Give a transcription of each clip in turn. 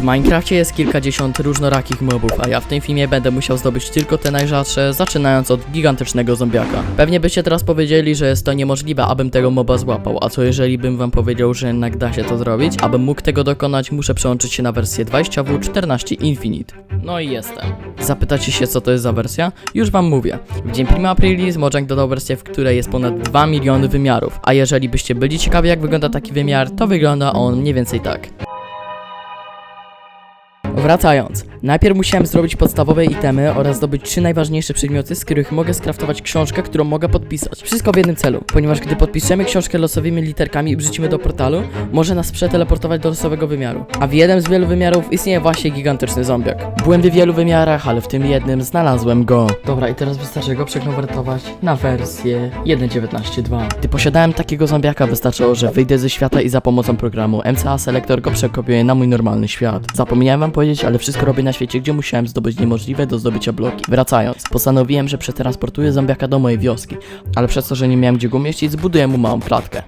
W Minecrafcie jest kilkadziesiąt różnorakich mobów, a ja w tym filmie będę musiał zdobyć tylko te najrzadsze, zaczynając od gigantycznego zombiaka. Pewnie byście teraz powiedzieli, że jest to niemożliwe, abym tego moba złapał, a co jeżeli bym wam powiedział, że jednak da się to zrobić? Abym mógł tego dokonać, muszę przełączyć się na wersję 20W14 Infinite. No i jestem. Zapytacie się, co to jest za wersja? Już wam mówię. W dzień Prima Aprilis Mojang dodał wersję, w której jest ponad 2 miliony wymiarów, a jeżeli byście byli ciekawi, jak wygląda taki wymiar, to wygląda on mniej więcej tak. Wracając, najpierw musiałem zrobić podstawowe itemy oraz zdobyć trzy najważniejsze przedmioty, z których mogę skraftować książkę, którą mogę podpisać. Wszystko w jednym celu, ponieważ gdy podpiszemy książkę losowymi literkami i wrzucimy do portalu, może nas przeteleportować do losowego wymiaru. A w jednym z wielu wymiarów istnieje właśnie gigantyczny zombiak. Byłem w wielu wymiarach, ale w tym jednym znalazłem go. Dobra, i teraz wystarczy go przekonwertować na wersję 1.19.2. Gdy posiadałem takiego zombiaka, wystarczyło, że wyjdę ze świata i za pomocą programu MCA Selector go przekopiuję na mój normalny świat. Zapomniałem wam powiedzieć, ale wszystko robię na świecie, gdzie musiałem zdobyć niemożliwe do zdobycia bloki. Wracając, postanowiłem, że przetransportuję zombiaka do mojej wioski, ale przez to, że nie miałem gdzie go umieścić, zbuduję mu małą klatkę.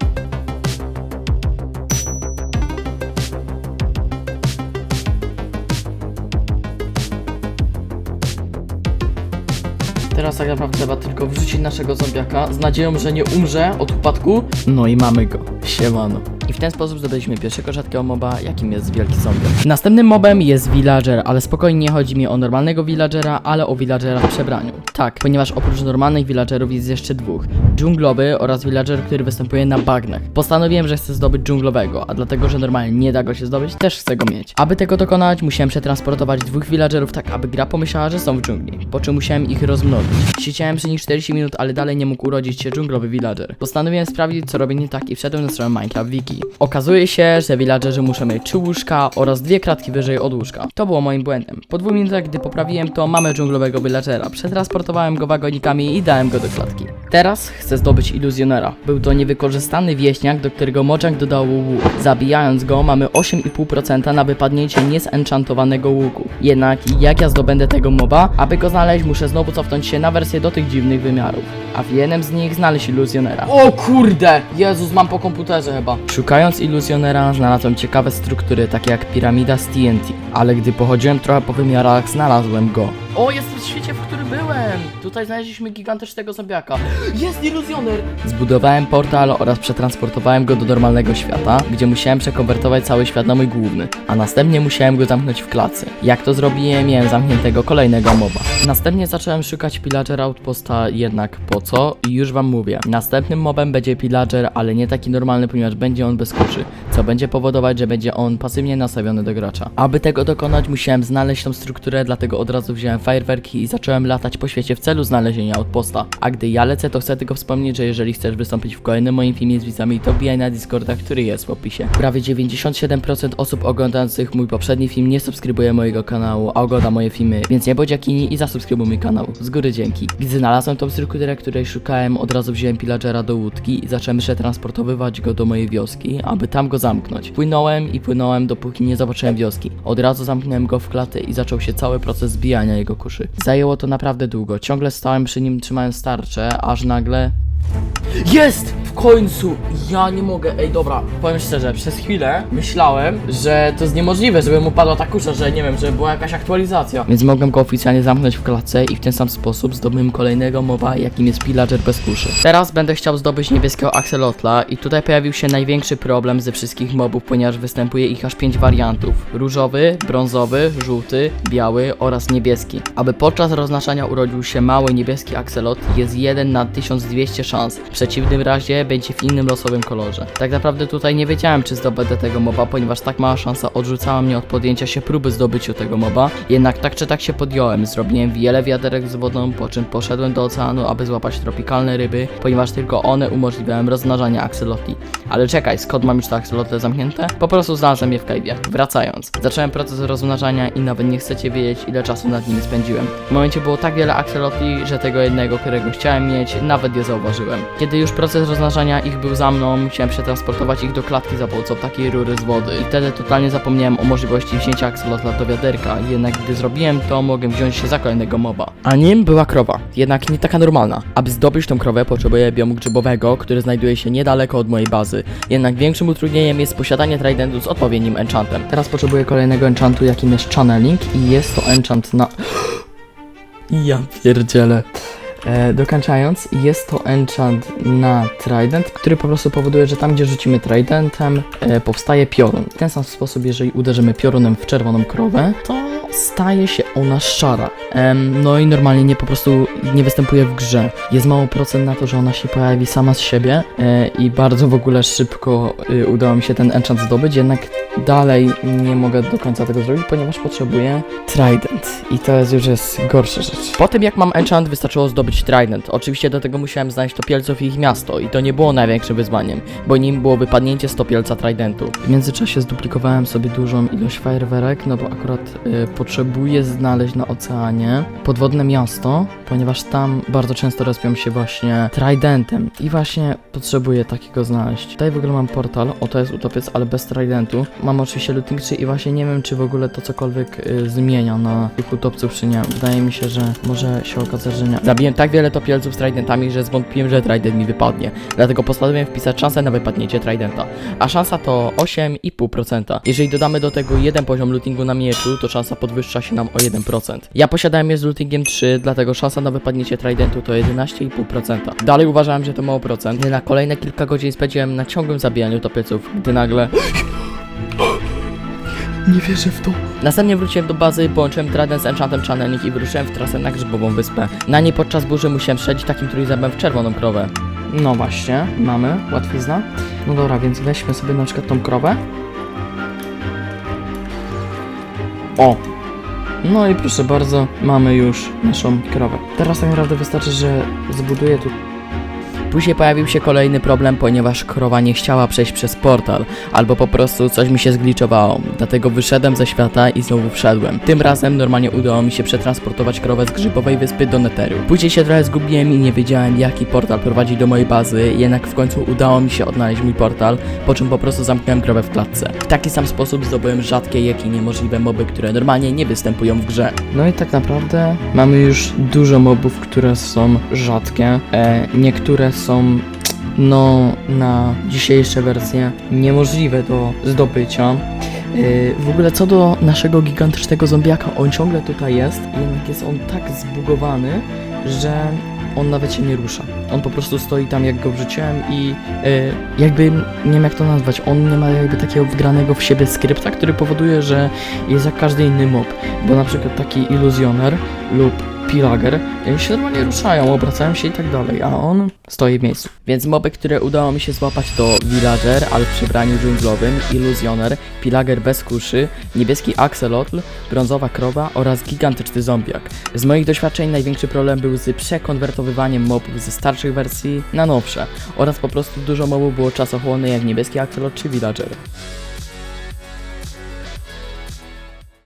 Teraz tak naprawdę trzeba tylko wrzucić naszego zombiaka z nadzieją, że nie umrze od upadku. No i mamy go. Siemano. I w ten sposób zdobyliśmy pierwszego rzadkiego moba, jakim jest wielki zombiak. Następnym mobem jest villager, ale spokojnie nie chodzi mi o normalnego villagera, ale o villagera w przebraniu. Tak, ponieważ oprócz normalnych villagerów jest jeszcze dwóch. Dżunglowy oraz villager, który występuje na bagnach. Postanowiłem, że chcę zdobyć dżunglowego, a dlatego, że normalnie nie da go się zdobyć, też chcę go mieć. Aby tego dokonać, musiałem przetransportować dwóch villagerów tak, aby gra pomyślała, że są w dżungli, po czym musiałem ich rozmnożyć. Siedziałem przy nich 40 minut, ale dalej nie mógł urodzić się dżunglowy villager. Postanowiłem sprawdzić, co robię nie tak i wszedłem na stronę Minecraft Wiki. Okazuje się, że villagerzy muszą mieć trzy łóżka oraz dwie kratki wyżej od łóżka. To było moim błędem. Po dwóch minutach, gdy poprawiłem to, mamy dżunglowego villagera. Przetransportowałem go wagonikami i dałem go do klatki. Teraz chcę zdobyć iluzjonera. Był to niewykorzystany wieśniak, do którego Mojang dodał łuk. Zabijając go, mamy 8,5% na wypadnięcie niezenchantowanego łuku. Jednak jak ja zdobędę tego moba? Aby go znaleźć, muszę znowu cofnąć się na wersję do tych dziwnych wymiarów. A w jednym z nich znaleźć iluzjonera. O kurde! Jezus, mam po komputerze chyba. Szukając iluzjonera, znalazłem ciekawe struktury, takie jak piramida z TNT. Ale gdy pochodziłem trochę po wymiarach, znalazłem go. O, jestem w świecie, w którym byłem! Tutaj znaleźliśmy gigantycznego zombiaka. Jest iluzjoner! Zbudowałem portal oraz przetransportowałem go do normalnego świata, gdzie musiałem przekonwertować cały świat na mój główny, a następnie musiałem go zamknąć w klacy. Jak to zrobiłem, miałem zamkniętego kolejnego moba. Następnie zacząłem szukać pillagera outposta, jednak po co? I już wam mówię. Następnym mobem będzie pillager, ale nie taki normalny, ponieważ będzie on bez kuszy, co będzie powodować, że będzie on pasywnie nastawiony do gracza. Aby tego dokonać, musiałem znaleźć tą strukturę, dlatego od razu wziąłem fajerwerki i zacząłem latać po świecie w celu znalezienia outposta. A gdy ja lecę, to chcę tylko wspomnieć, że jeżeli chcesz wystąpić w kolejnym moim filmie z widzami, to wbijaj na Discorda, który jest w opisie. Prawie 97% osób oglądających mój poprzedni film nie subskrybuje mojego kanału, a ogląda moje filmy, więc nie bądź jakini i zasubskrybuj mój kanał. Z góry dzięki. Gdy znalazłem tą strukturę, której szukałem, od razu wziąłem pillagera do łódki i zacząłem przetransportowywać go do mojej wioski, aby tam go zamknąć. Płynąłem i płynąłem, dopóki nie zobaczyłem wioski. Od razu zamknąłem go w klatę i zaczął się cały proces zbijania jego kuszy. Zajęło to naprawdę długo. Ciągle stałem przy nim trzymając tarczę, aż nagle jest! W końcu! Ja nie mogę, ej dobra, powiem szczerze, przez chwilę myślałem, że to jest niemożliwe, żeby mu padła ta kusza, że nie wiem, że była jakaś aktualizacja. Więc mogłem go oficjalnie zamknąć w klatce i w ten sam sposób zdobyłem kolejnego moba, jakim jest pillager bez kuszy. Teraz będę chciał zdobyć niebieskiego axolotla i tutaj pojawił się największy problem ze wszystkich mobów, ponieważ występuje ich aż 5 wariantów. Różowy, brązowy, żółty, biały oraz niebieski. Aby podczas roznaczania urodził się mały niebieski axolot, jest 1 na 1200 szans. W przeciwnym razie będzie w innym losowym kolorze. Tak naprawdę tutaj nie wiedziałem, czy zdobędę tego moba, ponieważ tak mała szansa odrzucała mnie od podjęcia się próby zdobyciu tego moba. Jednak tak czy tak się podjąłem. Zrobiłem wiele wiaderek z wodą, po czym poszedłem do oceanu, aby złapać tropikalne ryby, ponieważ tylko one umożliwiają rozmnażanie akselotli. Ale czekaj, skąd mam już te akselotle zamknięte? Po prostu znalazłem je w cave'ie. Wracając. Zacząłem proces rozmnażania i nawet nie chcecie wiedzieć, ile czasu nad nimi spędziłem. W momencie było tak wiele akselotli, że tego jednego, którego chciałem mieć, nawet je zauważyłem. Kiedy już proces rozmnażania ich był za mną, musiałem przetransportować ich do klatki za pomocą takiej rury z wody. I wtedy totalnie zapomniałem o możliwości wzięcia aksolotla do wiaderka, jednak gdy zrobiłem to, mogłem wziąć się za kolejnego moba. A nim była krowa, jednak nie taka normalna. Aby zdobyć tą krowę, potrzebuję biomu grzybowego, który znajduje się niedaleko od mojej bazy. Jednak większym utrudnieniem jest posiadanie tridentu z odpowiednim enchantem. Teraz potrzebuję kolejnego enchantu, jakim jest channeling i jest to enchant na... Ja pierdzielę. E, dokończając, jest to enchant na trident, który po prostu powoduje, że tam gdzie rzucimy tridentem, e, powstaje piorun. W ten sam sposób, jeżeli uderzymy piorunem w czerwoną krowę, to staje się ona szara. Em, no i normalnie nie po prostu nie występuje w grze. Jest mało procent na to, że ona się pojawi sama z siebie e, i bardzo w ogóle szybko e, udało mi się ten enchant zdobyć, jednak dalej nie mogę do końca tego zrobić, ponieważ potrzebuję trident i to jest już jest gorsza rzecz. Po tym jak mam enchant wystarczyło zdobyć trident. Oczywiście do tego musiałem znaleźć topielców i ich miasto i to nie było największym wyzwaniem, bo nim było wypadnięcie z topielca tridentu. W międzyczasie zduplikowałem sobie dużą ilość fajerwerek, no bo akurat y, potrzebuję znaleźć na oceanie podwodne miasto, ponieważ tam bardzo często respią się właśnie tridentem i właśnie potrzebuję takiego znaleźć. Tutaj w ogóle mam portal, o to jest utopiec, ale bez tridentu. Mam oczywiście looting tree i właśnie nie wiem, czy w ogóle to cokolwiek y, zmienia na tych utopców, czy nie. Wydaje mi się, że może się okazać, że nie. Zabiłem tak wiele topielców z tridentami, że zwątpiłem, że trident mi wypadnie. Dlatego postanowiłem wpisać szansę na wypadnięcie tridenta. A szansa to 8,5%. Jeżeli dodamy do tego jeden poziom lootingu na mieczu, to szansa podwyższa się nam o 1%. Ja posiadałem je z lootingiem 3, dlatego szansa na wypadnięcie tridentu to 11,5%. Dalej uważałem, że to mało procent. Na kolejne kilka godzin spędziłem na ciągłym zabijaniu topieców, gdy nagle nie wierzę w to. Następnie wróciłem do bazy, połączyłem Trident z Enchantem Channeling i wyruszyłem w trasę na Grzybową Wyspę. Na niej podczas burzy musiałem strzelić takim trójzębem w czerwoną krowę. No właśnie, mamy, łatwizna. No dobra, więc weźmy sobie na przykład tą krowę. O! No i proszę bardzo, mamy już naszą krowę. Teraz tak naprawdę wystarczy, że zbuduję tu Później pojawił się kolejny problem, ponieważ krowa nie chciała przejść przez portal, albo po prostu coś mi się zgliczowało. Dlatego wyszedłem ze świata i znowu wszedłem. Tym razem normalnie udało mi się przetransportować krowę z grzybowej wyspy do Netheru. Później się trochę zgubiłem i nie wiedziałem jaki portal prowadzi do mojej bazy, jednak w końcu udało mi się odnaleźć mój portal, po czym po prostu zamknąłem krowę w klatce. W taki sam sposób zdobyłem rzadkie, jak i niemożliwe moby, które normalnie nie występują w grze. No i tak naprawdę mamy już dużo mobów, które są rzadkie. E, niektóre są no na dzisiejsze wersje niemożliwe do zdobycia. Yy, w ogóle co do naszego gigantycznego zombiaka, on ciągle tutaj jest, jednak jest on tak zbugowany, że on nawet się nie rusza. On po prostu stoi tam jak go wrzuciłem i yy, jakby, nie wiem jak to nazwać, on nie ma jakby takiego wgranego w siebie skrypta, który powoduje, że jest jak każdy inny mob. Bo na przykład taki iluzjoner lub pilager y, się normalnie ruszają, obracają się i tak dalej, a on stoi w miejscu. Więc moby, które udało mi się złapać to villager, ale w przebraniu dżunglowym, iluzjoner, pilager bez kuszy, niebieski axolotl, brązowa krowa oraz gigantyczny zombiak. Z moich doświadczeń największy problem był z przekonwertowywaniem mobów ze starszych wersji na nowsze oraz po prostu dużo mobów było czasochłonne jak niebieski axolotl czy villager.